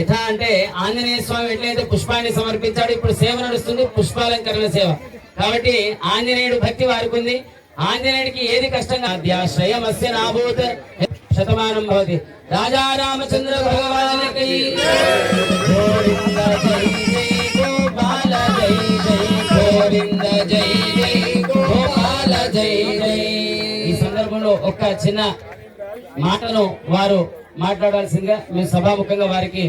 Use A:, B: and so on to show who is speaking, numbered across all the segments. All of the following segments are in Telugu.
A: ఆంజనేయ స్వామి ఎట్లయితే పుష్పాన్ని సమర్పించాడు. ఇప్పుడు సేవ నడుస్తుంది పుష్పాలంకరణ సేవ. కాబట్టి ఆంజనేయుడు భక్తి వారికి ఉంది ఆంజనేయుడికి ఏది కష్టంగా? అధ్యాశ్రయమస్య నాభూత్. శతమానం భవతి. రాజా రామచంద్ర భగవానికి గోపాల జై జై. గోవింద జై జై గోపాల జై జై. ఈ సందర్భంలో ఒక్క చిన్న మాటను వారు మాట్లాడాల్సిందిగా మేము సభాముఖంగా వారికి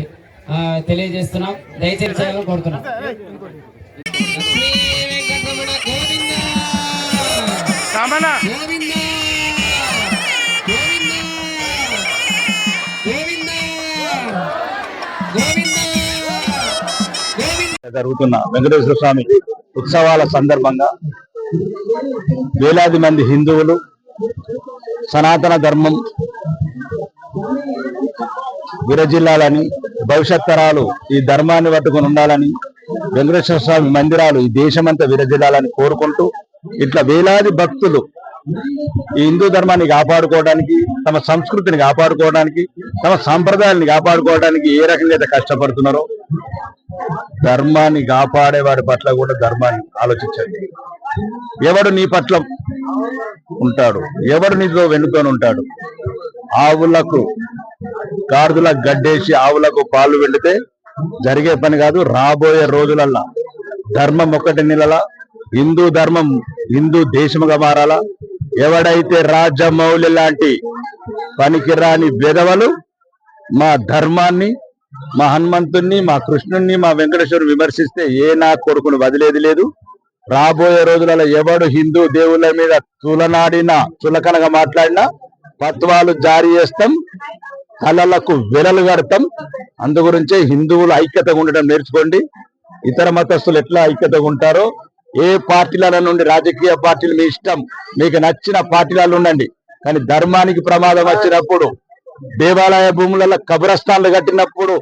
A: తెలియజేస్తున్నాం. దయచేసి చేయాలని కోరుతున్నాం. లక్ష్మీ వెంకటరమణ గోవింద
B: రమణ.
A: గోవింద గోవింద గోవింద గోవింద గోవింద
B: జరుగుతున్న వెంకటేశ్వర స్వామి ఉత్సవాల సందర్భంగా వేలాది మంది హిందువులు సనాతన ధర్మం విరజిల్లాలని భవిష్యత్ తరాలు ఈ ధర్మాన్ని పట్టుకుని ఉండాలని వెంకటేశ్వర స్వామి మందిరాలు ఈ దేశమంతా విరజిల్లాలని కోరుకుంటూ ఇట్లా వేలాది భక్తులు ఈ హిందూ ధర్మాన్ని కాపాడుకోవడానికి తమ సంస్కృతిని కాపాడుకోవడానికి తమ సాంప్రదాయాన్ని కాపాడుకోవడానికి ఏ రకంగా అయితే కష్టపడుతున్నారో ధర్మాన్ని కాపాడే వాడి పట్ల కూడా ధర్మాన్ని ఆలోచించండి. ఎవడు నీ పట్ల ఉంటాడు ఎవడు నీతో వెనుకొని ఉంటాడు ఆవులకు గాడిదల గడ్డేసి ఆవులకు పాలు వెళితే జరిగే పని కాదు రాబోయే రోజులల్లా. ధర్మం ఒకటి నెలలా హిందూ ధర్మం హిందూ దేశముగా మారాలా. ఎవడైతే రాజమౌళి లాంటి పనికిరాని విధవలు మా ధర్మాన్ని మా హనుమంతుణ్ణి మా కృష్ణుణ్ణి మా వెంకటేశ్వరుని విమర్శిస్తే ఏ నా కొడుకును వదిలేది లేదు. రాబోయే రోజులలో ఎవడు హిందూ దేవుళ్ళ మీద తులనాడినా తులకనగా మాట్లాడినా పత్వాలు జారీ చేస్తాం. కళలకు వెలలు కడతాం. అందు గురించే హిందువులు ఐక్యతగా ఉండడం నేర్చుకోండి. ఇతర మతస్థులు ఎట్లా ఐక్యతగా ఉంటారో ఏ పార్టీల నుండి రాజకీయ పార్టీలు మీ ఇష్టం మీకు నచ్చిన పార్టీలలో ఉండండి. కానీ ధర్మానికి ప్రమాదం వచ్చినప్పుడు దేవాలయ భూములలో కబరస్థాన్లు కట్టినప్పుడు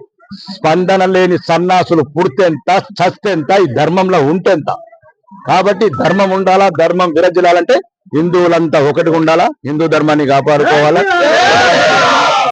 B: స్పందన లేని సన్నాసులు పుడితేంత చస్తెంత ఈ ధర్మంలో ఉంటేంత. కాబట్టి ధర్మం ఉండాలా ధర్మం విరజిల్లాలంటే హిందువులంతా ఒకటిగా ఉండాలా హిందూ ధర్మాన్ని కాపాడుకోవాలా.